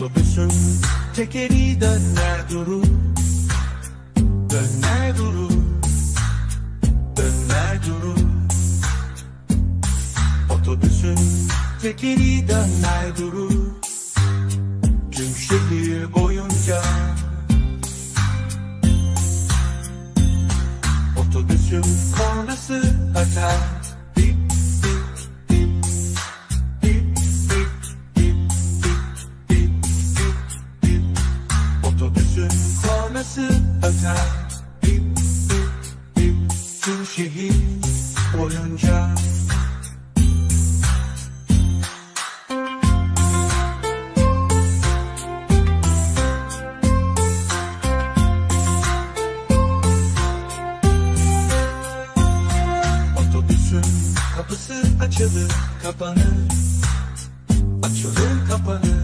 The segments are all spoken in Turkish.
Otobüsün tekeri döner durur Döner durur Döner durur Otobüsün tekeri döner durur Tüm şehir boyunca. Otobüsün kornası öter kornası öter Dip dip dip Tüm şehir boyunca Otobüsün kapısı açılır kapanır. Açılır kapanır.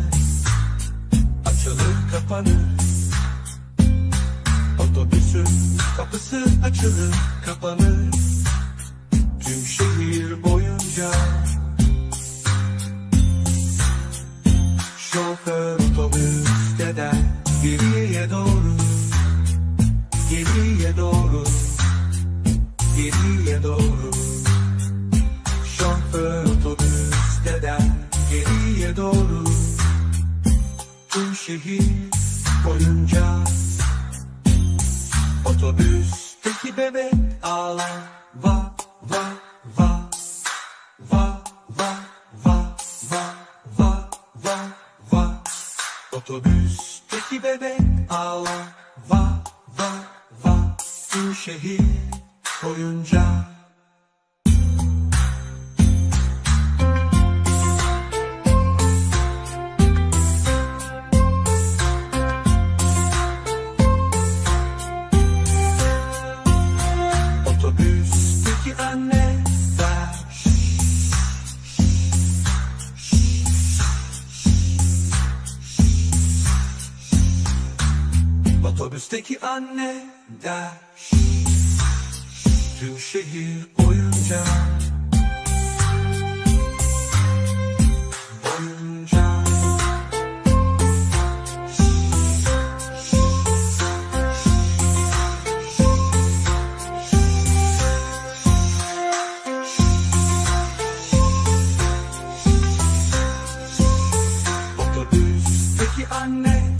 Açılır kapanır Otobüsün kapısı açılır kapanır. Tüm şehir boyunca. Şoför otobüs gider geriye doğru? Geriye doğru. Geriye doğru. Şoför otobüs gider geriye doğru? Tüm şehir boyunca Otobüsteki bebek ağlar Va va va. Va va va va va va va. Otobüsteki bebek ağlar Va va va. Tüm şehir boyunca Otobüsteki anne der. Tüm şehir boyunca 看嘞。